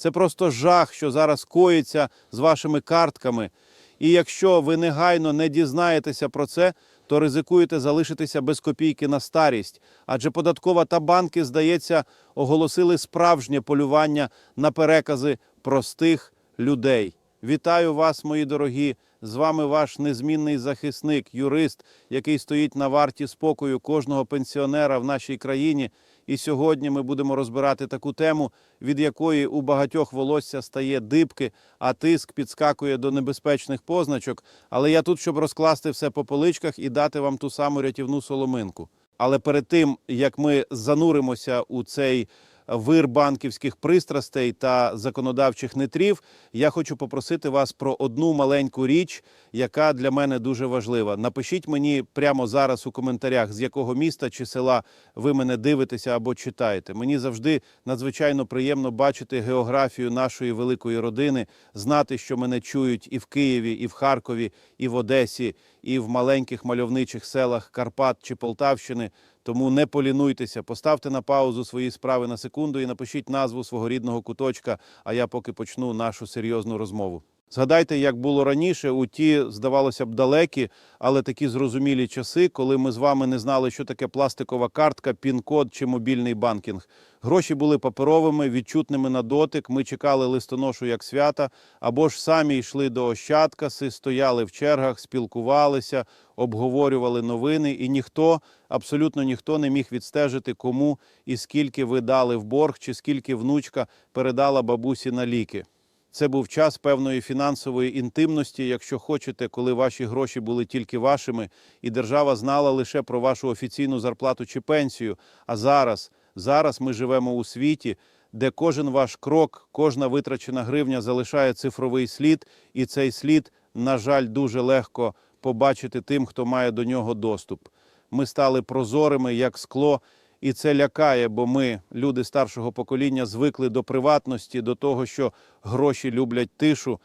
Це просто жах, що зараз коїться з вашими картками. І якщо ви негайно не дізнаєтеся про це, то ризикуєте залишитися без копійки на старість. Адже податкова та банки, здається, оголосили справжнє полювання на перекази простих людей. Вітаю вас, мої дорогі! З вами ваш незмінний захисник, юрист, який стоїть на варті спокою кожного пенсіонера в нашій країні. І сьогодні ми будемо розбирати таку тему, від якої у багатьох волосся стає дибки, а тиск підскакує до небезпечних позначок. Але я тут, щоб розкласти все по поличках і дати вам ту саму рятівну соломинку. Але перед тим як ми зануримося у цей вир банківських пристрастей та законодавчих нетрів, я хочу попросити вас про одну маленьку річ, яка для мене дуже важлива. Напишіть мені прямо зараз у коментарях, з якого міста чи села ви мене дивитеся або читаєте. Мені завжди надзвичайно приємно бачити географію нашої великої родини, знати, що мене чують і в Києві, і в Харкові, і в Одесі, і в маленьких мальовничих селах Карпат чи Полтавщини. Тому не полінуйтеся, поставте на паузу свої справи на секунду і напишіть назву свого рідного куточка. А я поки почну нашу серйозну розмову. Згадайте, як було раніше, у ті, здавалося б, далекі, але такі зрозумілі часи, коли ми з вами не знали, що таке пластикова картка, пін-код чи мобільний банкінг. Гроші були паперовими, відчутними на дотик. Ми чекали листоношу як свята, або ж самі йшли до Ощадкаси, стояли в чергах, спілкувалися, обговорювали новини, і ніхто, абсолютно ніхто не міг відстежити, кому і скільки ви дали в борг, чи скільки внучка передала бабусі на ліки. Це був час певної фінансової інтимності, якщо хочете, коли ваші гроші були тільки вашими, і держава знала лише про вашу офіційну зарплату чи пенсію. А зараз, зараз ми живемо у світі, де кожен ваш крок, кожна витрачена гривня залишає цифровий слід, і цей слід, на жаль, дуже легко побачити тим, хто має до нього доступ. Ми стали прозорими, як скло, і це лякає, бо ми, люди старшого покоління, звикли до приватності, до того, що гроші люблять тишу.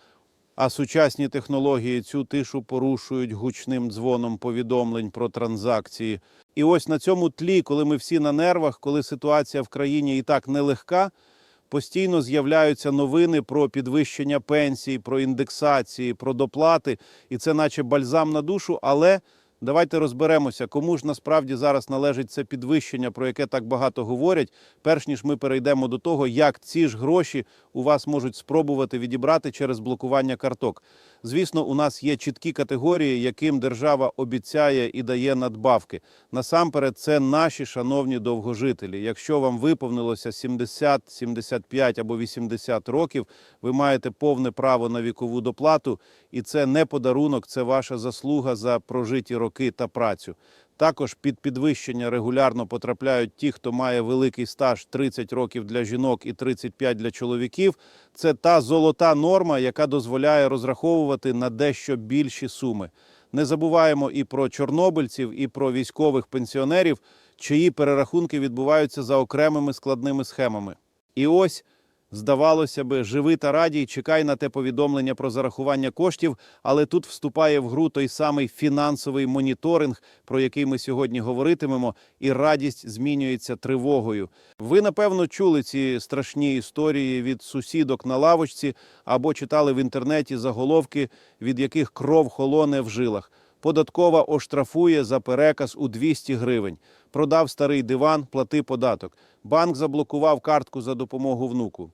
А сучасні технології цю тишу порушують гучним дзвоном повідомлень про транзакції. І ось на цьому тлі, коли ми всі на нервах, коли ситуація в країні і так нелегка, постійно з'являються новини про підвищення пенсій, про індексації, про доплати, і це наче бальзам на душу. Але давайте розберемося, кому ж насправді зараз належить це підвищення, про яке так багато говорять, перш ніж ми перейдемо до того, як ці ж гроші у вас можуть спробувати відібрати через блокування карток. Звісно, у нас є чіткі категорії, яким держава обіцяє і дає надбавки. Насамперед, це наші шановні довгожителі. Якщо вам виповнилося 70, 75 або 80 років, ви маєте повне право на вікову доплату, і це не подарунок, це ваша заслуга за прожиті роки та працю. Також під підвищення регулярно потрапляють ті, хто має великий стаж 30 років для жінок і 35 для чоловіків. Це та золота норма, яка дозволяє розраховувати на дещо більші суми. Не забуваємо і про чорнобильців, і про військових пенсіонерів, чиї перерахунки відбуваються за окремими складними схемами. І ось Здавалося би, живи та радій, чекай на те повідомлення про зарахування коштів, але тут вступає в гру той самий фінансовий моніторинг, про який ми сьогодні говоритимемо, і радість змінюється тривогою. Ви напевно чули ці страшні історії від сусідок на лавочці або читали в інтернеті заголовки, від яких кров холоне в жилах. Податкова оштрафує за переказ у 200 гривень. Продав старий диван, плати податок. Банк заблокував картку за допомогу внуку.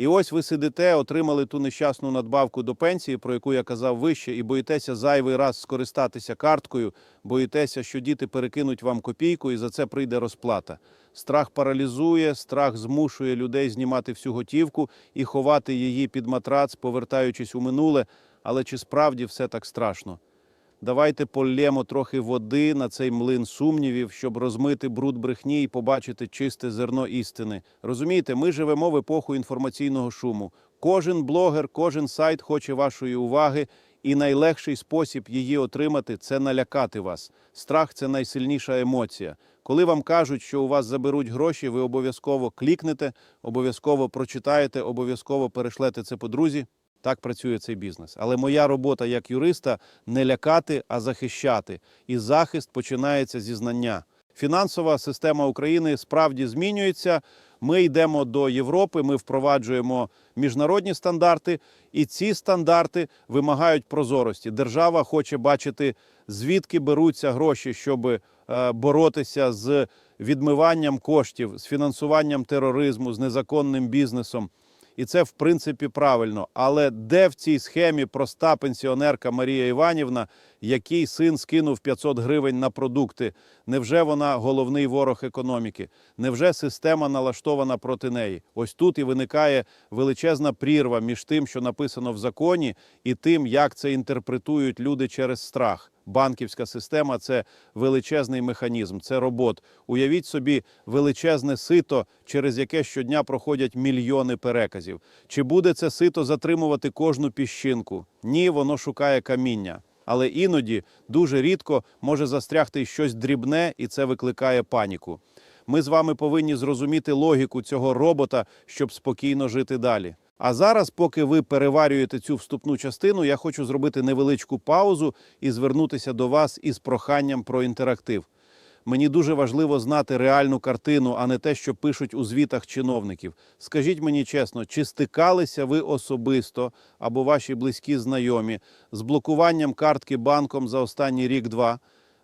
І ось ви сидите, отримали ту нещасну надбавку до пенсії, про яку я казав вище, і боїтеся зайвий раз скористатися карткою, боїтеся, що діти перекинуть вам копійку, і за це прийде розплата. Страх паралізує, страх змушує людей знімати всю готівку і ховати її під матрац, повертаючись у минуле. Але чи справді все так страшно? Давайте полємо трохи води на цей млин сумнівів, щоб розмити бруд брехні і побачити чисте зерно істини. Розумієте, ми живемо в епоху інформаційного шуму. Кожен блогер, кожен сайт хоче вашої уваги, і найлегший спосіб її отримати це налякати вас. Страх це найсильніша емоція. Коли вам кажуть, що у вас заберуть гроші, ви обов'язково клікнете, обов'язково прочитаєте, обов'язково перешлете це подрузі. Так працює цей бізнес. Але моя робота як юриста не лякати, а захищати. І захист починається зі знання. Фінансова система України справді змінюється. Ми йдемо до Європи, ми впроваджуємо міжнародні стандарти, і ці стандарти вимагають прозорості. Держава хоче бачити, звідки беруться гроші, щоб е, боротися з відмиванням коштів, з фінансуванням тероризму, з незаконним бізнесом. І це в принципі правильно. Але де в цій схемі проста пенсіонерка Марія Іванівна, який син скинув 500 гривень на продукти? Невже вона головний ворог економіки? Невже система налаштована проти неї? Ось тут і виникає величезна прірва між тим, що написано в законі, і тим, як це інтерпретують люди через страх. Банківська система це величезний механізм, це робот. Уявіть собі величезне сито, через яке щодня проходять мільйони переказів. Чи буде це сито затримувати кожну піщинку? Ні, воно шукає каміння. Але іноді дуже рідко може застрягти щось дрібне, і це викликає паніку. Ми з вами повинні зрозуміти логіку цього робота, щоб спокійно жити далі. А зараз, поки ви переварюєте цю вступну частину, я хочу зробити невеличку паузу і звернутися до вас із проханням про інтерактив. Мені дуже важливо знати реальну картину, а не те, що пишуть у звітах чиновників. Скажіть мені чесно, чи стикалися ви особисто або ваші близькі знайомі з блокуванням картки банком за останній рік-два?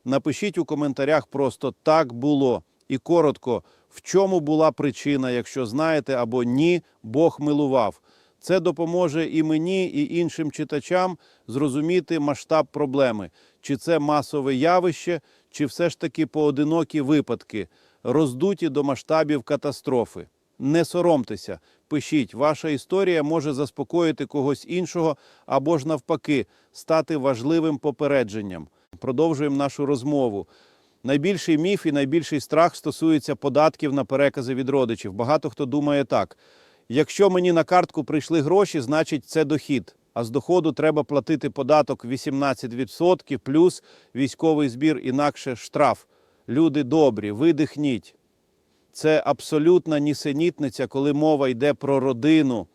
Напишіть у коментарях просто так було і коротко, в чому була причина, якщо знаєте, або ні, Бог милував. Це допоможе і мені, і іншим читачам зрозуміти масштаб проблеми, чи це масове явище, чи все ж таки поодинокі випадки, роздуті до масштабів катастрофи. Не соромтеся, пишіть, ваша історія може заспокоїти когось іншого або ж навпаки стати важливим попередженням. Продовжуємо нашу розмову. Найбільший міф і найбільший страх стосується податків на перекази від родичів. Багато хто думає так: якщо мені на картку прийшли гроші, значить це дохід. А з доходу треба платити податок 18% плюс військовий збір, інакше штраф. Люди добрі, видихніть. Це абсолютна нісенітниця, коли мова йде про родину.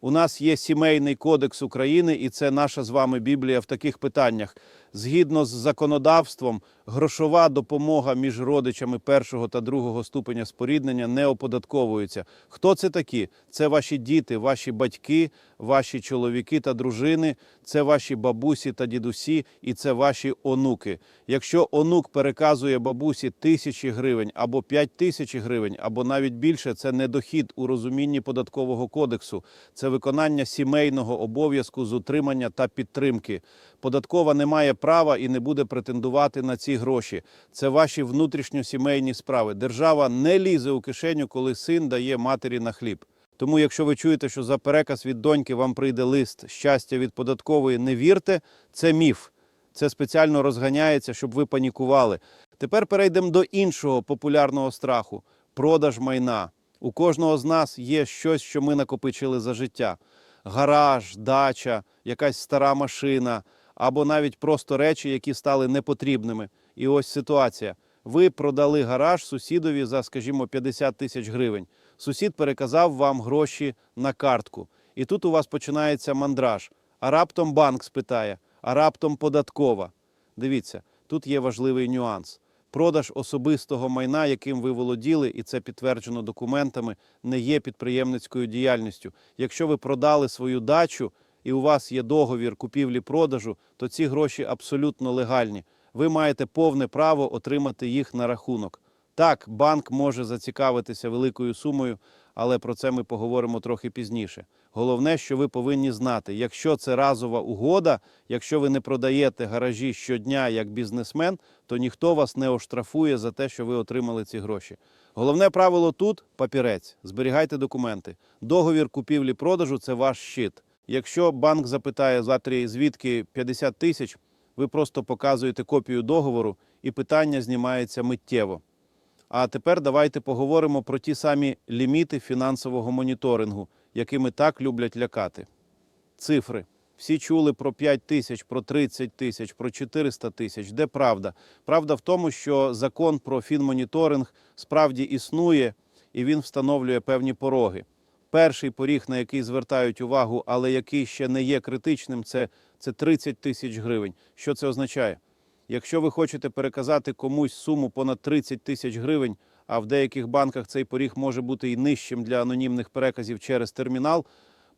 У нас є сімейний кодекс України, і це наша з вами Біблія в таких питаннях. Згідно з законодавством, грошова допомога між родичами першого та другого ступеня споріднення не оподатковується. Хто це такі? Це ваші діти, ваші батьки, ваші чоловіки та дружини, це ваші бабусі та дідусі, і це ваші онуки. Якщо онук переказує бабусі тисячі гривень або п'ять тисяч гривень, або навіть більше, це не дохід у розумінні податкового кодексу, це виконання сімейного обов'язку з утримання та підтримки. Податкова не має права і не буде претендувати на ці гроші. Це ваші внутрішньосімейні справи. Держава не лізе у кишеню, коли син дає матері на хліб. Тому, якщо ви чуєте, що за переказ від доньки вам прийде лист щастя від податкової, не вірте, це міф. Це спеціально розганяється, щоб ви панікували. Тепер перейдемо до іншого популярного страху продаж майна. У кожного з нас є щось, що ми накопичили за життя: гараж, дача, якась стара машина, або навіть просто речі, які стали непотрібними. І ось ситуація. Ви продали гараж сусідові за, скажімо, 50 тисяч гривень. Сусід переказав вам гроші на картку. І тут у вас починається мандраж. А раптом банк спитає, а раптом податкова. Дивіться, тут є важливий нюанс. Продаж особистого майна, яким ви володіли, і це підтверджено документами, не є підприємницькою діяльністю. Якщо ви продали свою дачу і у вас є договір купівлі-продажу, то ці гроші абсолютно легальні. Ви маєте повне право отримати їх на рахунок. Так, банк може зацікавитися великою сумою, але про це ми поговоримо трохи пізніше. Головне, що ви повинні знати, якщо це разова угода, якщо ви не продаєте гаражі щодня як бізнесмен, то ніхто вас не оштрафує за те, що ви отримали ці гроші. Головне правило тут папірець. Зберігайте документи. Договір купівлі-продажу це ваш щит. Якщо банк запитає завтра, звідки 50 тисяч, ви просто показуєте копію договору, і питання знімається миттєво. А тепер давайте поговоримо про ті самі ліміти фінансового моніторингу, якими так люблять лякати. Цифри. Всі чули про 5 тисяч, про 30 тисяч, про 400 тисяч. Де правда? Правда в тому, що закон про фінмоніторинг справді існує і він встановлює певні пороги. Перший поріг, на який звертають увагу, але який ще не є критичним, це, це 30 тисяч гривень. Що це означає? Якщо ви хочете переказати комусь суму понад 30 тисяч гривень, а в деяких банках цей поріг може бути і нижчим для анонімних переказів через термінал,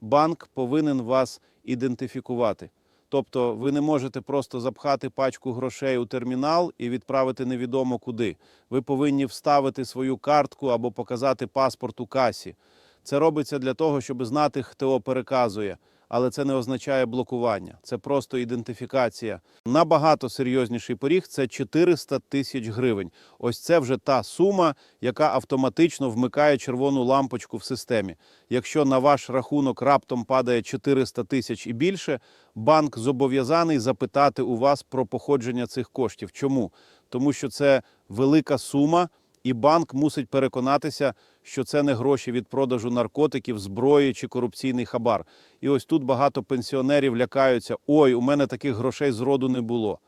банк повинен вас ідентифікувати. Тобто ви не можете просто запхати пачку грошей у термінал і відправити невідомо куди. Ви повинні вставити свою картку або показати паспорт у касі. Це робиться для того, щоб знати, хто переказує, але це не означає блокування. Це просто ідентифікація. Набагато серйозніший поріг це 400 тисяч гривень. Ось це вже та сума, яка автоматично вмикає червону лампочку в системі. Якщо на ваш рахунок раптом падає 400 тисяч і більше, банк зобов'язаний запитати у вас про походження цих коштів. Чому? Тому що це велика сума, і банк мусить переконатися, що це не гроші від продажу наркотиків, зброї чи корупційний хабар. І ось тут багато пенсіонерів лякаються: ой, у мене таких грошей зроду не було.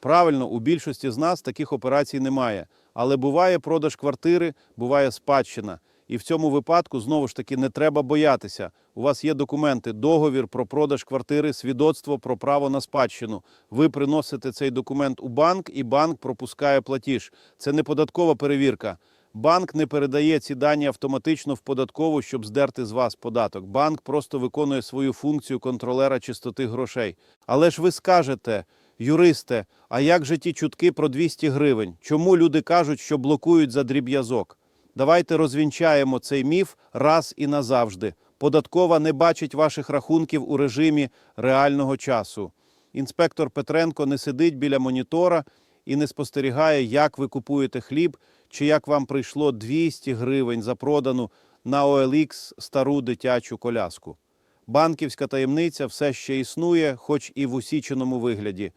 Правильно, у більшості з нас таких операцій немає. Але буває продаж квартири, буває спадщина. І в цьому випадку знову ж таки не треба боятися. У вас є документи, договір про продаж квартири, свідоцтво про право на спадщину. Ви приносите цей документ у банк, і банк пропускає платіж. Це не податкова перевірка. Банк не передає ці дані автоматично в податкову, щоб здерти з вас податок. Банк просто виконує свою функцію контролера чистоти грошей. Але ж ви скажете, юристе, а як же ті чутки про 200 гривень? Чому люди кажуть, що блокують за дріб'язок? Давайте розвінчаємо цей міф раз і назавжди. Податкова не бачить ваших рахунків у режимі реального часу. Інспектор Петренко не сидить біля монітора і не спостерігає, як ви купуєте хліб, чи як вам прийшло 200 гривень за продану на OLX стару дитячу коляску. Банківська таємниця все ще існує, хоч і в усіченому вигляді.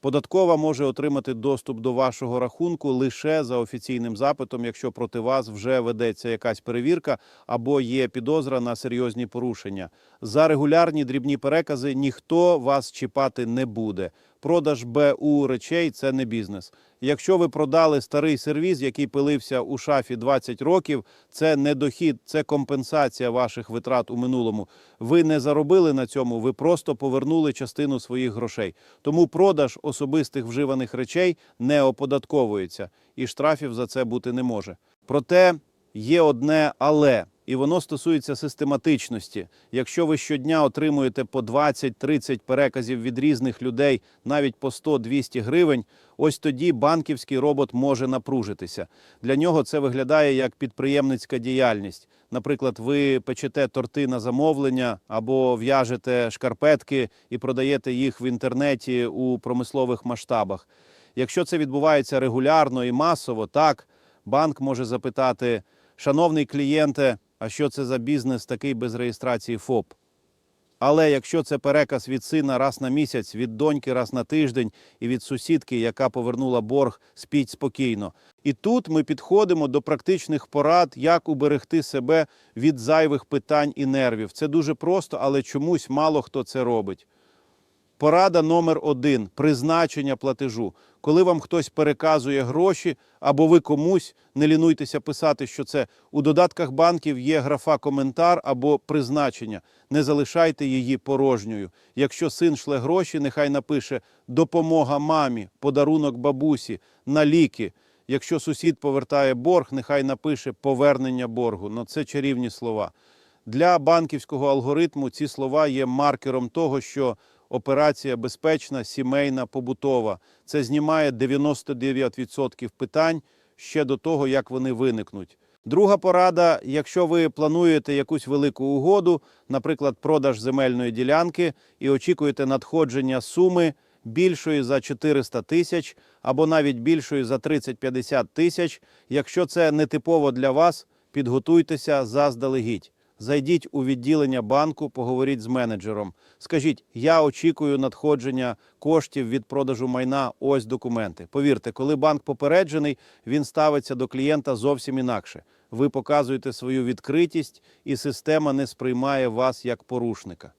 Податкова може отримати доступ до вашого рахунку лише за офіційним запитом, якщо проти вас вже ведеться якась перевірка або є підозра на серйозні порушення. За регулярні дрібні перекази ніхто вас чіпати не буде. Продаж БУ речей це не бізнес. Якщо ви продали старий сервіз, який пилився у шафі 20 років, це не дохід, це компенсація ваших витрат у минулому. Ви не заробили на цьому, ви просто повернули частину своїх грошей. Тому продаж особистих вживаних речей не оподатковується, і штрафів за це бути не може. Проте є одне але. І воно стосується систематичності. Якщо ви щодня отримуєте по 20-30 переказів від різних людей, навіть по 100-200 гривень, ось тоді банківський робот може напружитися. Для нього це виглядає як підприємницька діяльність. Наприклад, ви печете торти на замовлення або в'яжете шкарпетки і продаєте їх в інтернеті у промислових масштабах. Якщо це відбувається регулярно і масово, так банк може запитати: шановний клієнте, а що це за бізнес такий без реєстрації ФОП? Але якщо це переказ від сина раз на місяць, від доньки раз на тиждень і від сусідки, яка повернула борг, спіть спокійно. І тут ми підходимо до практичних порад, як уберегти себе від зайвих питань і нервів. Це дуже просто, але чомусь мало хто це робить. Порада номер один призначення платежу. Коли вам хтось переказує гроші, або ви комусь, не лінуйтеся писати, що це у додатках банків є графа коментар або призначення. Не залишайте її порожньою. Якщо син шле гроші, нехай напише допомога мамі, подарунок бабусі, на ліки. Якщо сусід повертає борг, нехай напише повернення боргу. Ну це чарівні слова. Для банківського алгоритму ці слова є маркером того, що операція безпечна, сімейна, побутова. Це знімає 99% питань ще до того, як вони виникнуть. Друга порада: якщо ви плануєте якусь велику угоду, наприклад, продаж земельної ділянки, і очікуєте надходження суми більшої за 400 тисяч або навіть більшої за 30-50 тисяч, якщо це не типово для вас, підготуйтеся заздалегідь. Зайдіть у відділення банку, поговоріть з менеджером. Скажіть, я очікую надходження коштів від продажу майна. Ось документи. Повірте, коли банк попереджений, він ставиться до клієнта зовсім інакше. Ви показуєте свою відкритість, і система не сприймає вас як порушника.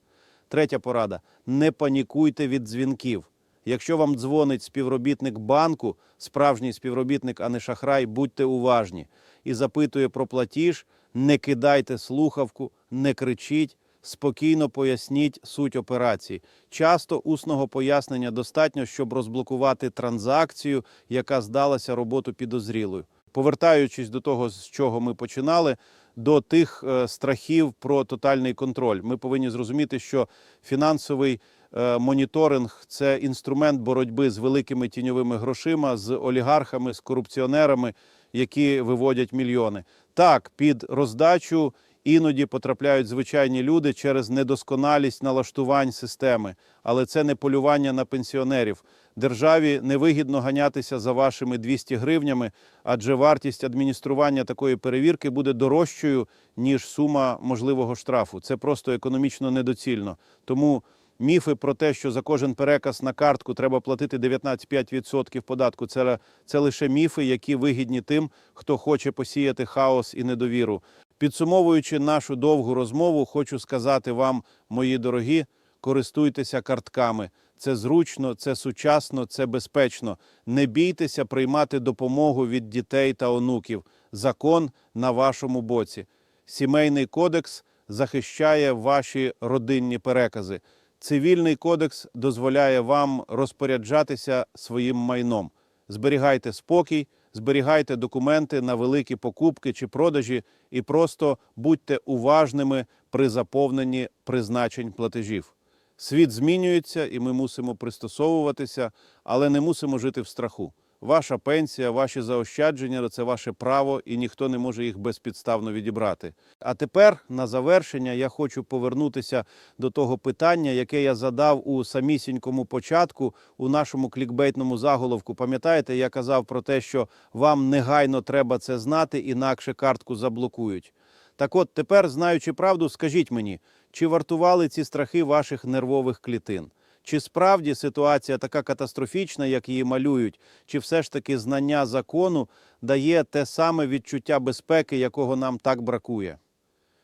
Третя порада: не панікуйте від дзвінків. Якщо вам дзвонить співробітник банку, справжній співробітник, а не шахрай, будьте уважні і запитує про платіж, не кидайте слухавку, не кричіть, спокійно поясніть суть операції. Часто усного пояснення достатньо, щоб розблокувати транзакцію, яка здалася роботу підозрілою. Повертаючись до того, з чого ми починали, до тих е, страхів про тотальний контроль, ми повинні зрозуміти, що фінансовий е, моніторинг це інструмент боротьби з великими тіньовими грошима, з олігархами, з корупціонерами, які виводять мільйони. Так, під роздачу іноді потрапляють звичайні люди через недосконалість налаштувань системи, але це не полювання на пенсіонерів. Державі невигідно ганятися за вашими 200 гривнями, адже вартість адміністрування такої перевірки буде дорожчою, ніж сума можливого штрафу. Це просто економічно недоцільно. Тому міфи про те, що за кожен переказ на картку треба платити 19,5% податку, це, це лише міфи, які вигідні тим, хто хоче посіяти хаос і недовіру. Підсумовуючи нашу довгу розмову, хочу сказати вам, мої дорогі, користуйтеся картками. Це зручно, це сучасно, це безпечно. Не бійтеся приймати допомогу від дітей та онуків. Закон на вашому боці. Сімейний кодекс захищає ваші родинні перекази. Цивільний кодекс дозволяє вам розпоряджатися своїм майном. Зберігайте спокій, зберігайте документи на великі покупки чи продажі і просто будьте уважними при заповненні призначень платежів. Світ змінюється, і ми мусимо пристосовуватися, але не мусимо жити в страху. Ваша пенсія, ваші заощадження це ваше право, і ніхто не може їх безпідставно відібрати. А тепер на завершення я хочу повернутися до того питання, яке я задав у самісінькому початку у нашому клікбейтному заголовку. Пам'ятаєте, я казав про те, що вам негайно треба це знати, інакше картку заблокують. Так от тепер, знаючи правду, скажіть мені, чи вартували ці страхи ваших нервових клітин? Чи справді ситуація така катастрофічна, як її малюють, чи все ж таки знання закону дає те саме відчуття безпеки, якого нам так бракує?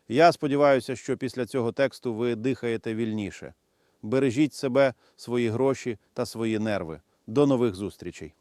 Я сподіваюся, що після цього тексту ви дихаєте вільніше. Бережіть себе, свої гроші та свої нерви. До нових зустрічей!